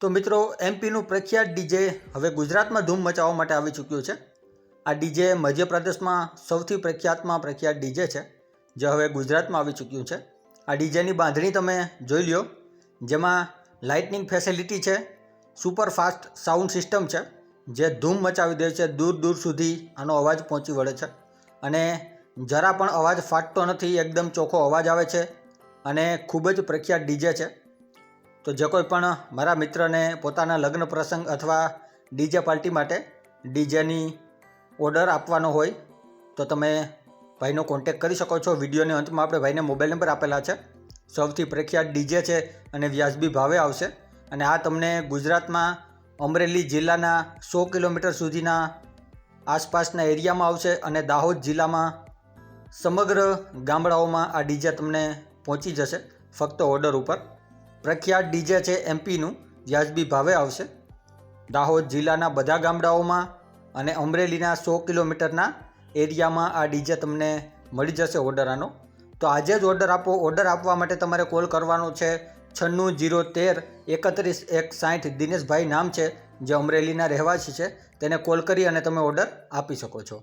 તો મિત્રો એમપીનું પ્રખ્યાત ડીજે હવે ગુજરાતમાં ધૂમ મચાવવા માટે આવી ચૂક્યું છે. આ ડીજે મધ્યપ્રદેશમાં સૌથી પ્રખ્યાતમાં પ્રખ્યાત ડીજે છે, જે હવે ગુજરાતમાં આવી ચૂક્યું છે. આ ડીજેની બાંધણી તમે જોઈ લ્યો, જેમાં લાઇટનિંગ ફેસિલિટી છે સુપર ફાસ્ટ સાઉન્ડ સિસ્ટમ છે, જે ધૂમ મચાવી દે છે, દૂર દૂર સુધી આનો અવાજ પહોંચી વળે છે. અને જરા પણ અવાજ ફાટતો નથી, એકદમ ચોખ્ખો અવાજ આવે છે. અને ખૂબ જ પ્રખ્યાત ડીજે છે. તો જે કોઈ પણ મારા મિત્રને પોતાના લગ્ન પ્રસંગ અથવા ડીજે પાર્ટી માટે ડીજેની ઓર્ડર આપવાનો હોય, તો તમે ભાઈનો કોન્ટેક કરી શકો છો. વિડીયોની અંતમાં આપણે ભાઈને મોબાઈલ નંબર આપેલા છે. સૌથી પ્રખ્યાત ડીજે છે અને વ્યાજબી ભાવે આવશે. અને આ તમને ગુજરાતમાં અમરેલી જિલ્લાના સો કિલોમીટર સુધીના આસપાસના એરિયામાં આવશે અને દાહોદ જિલ્લામાં સમગ્ર ગામડાઓમાં આ ડીજે તમને પહોંચી જશે ફક્ત ઓર્ડર ઉપર. પ્રખ્યાત ડીજે છે એમપીનું વ્યાજબી ભાવે આવશે. દાહોદ જિલ્લાના બધા ગામડાઓમાં અને અમરેલીના સો કિલોમીટરના એરિયામાં આ ડીજે તમને મળી જશે ઓર્ડર આનો. તો આજે જ ઓર્ડર આપો. ઓર્ડર આપવા માટે તમારે કોલ કરવાનો છે છન્નું જીરો તેર એકત્રીસ એક સાઠ. દિનેશભાઈ નામ છે, જે અમરેલીના રહેવાસી છે, તેને કોલ કરી અને તમે ઓર્ડર આપી શકો છો.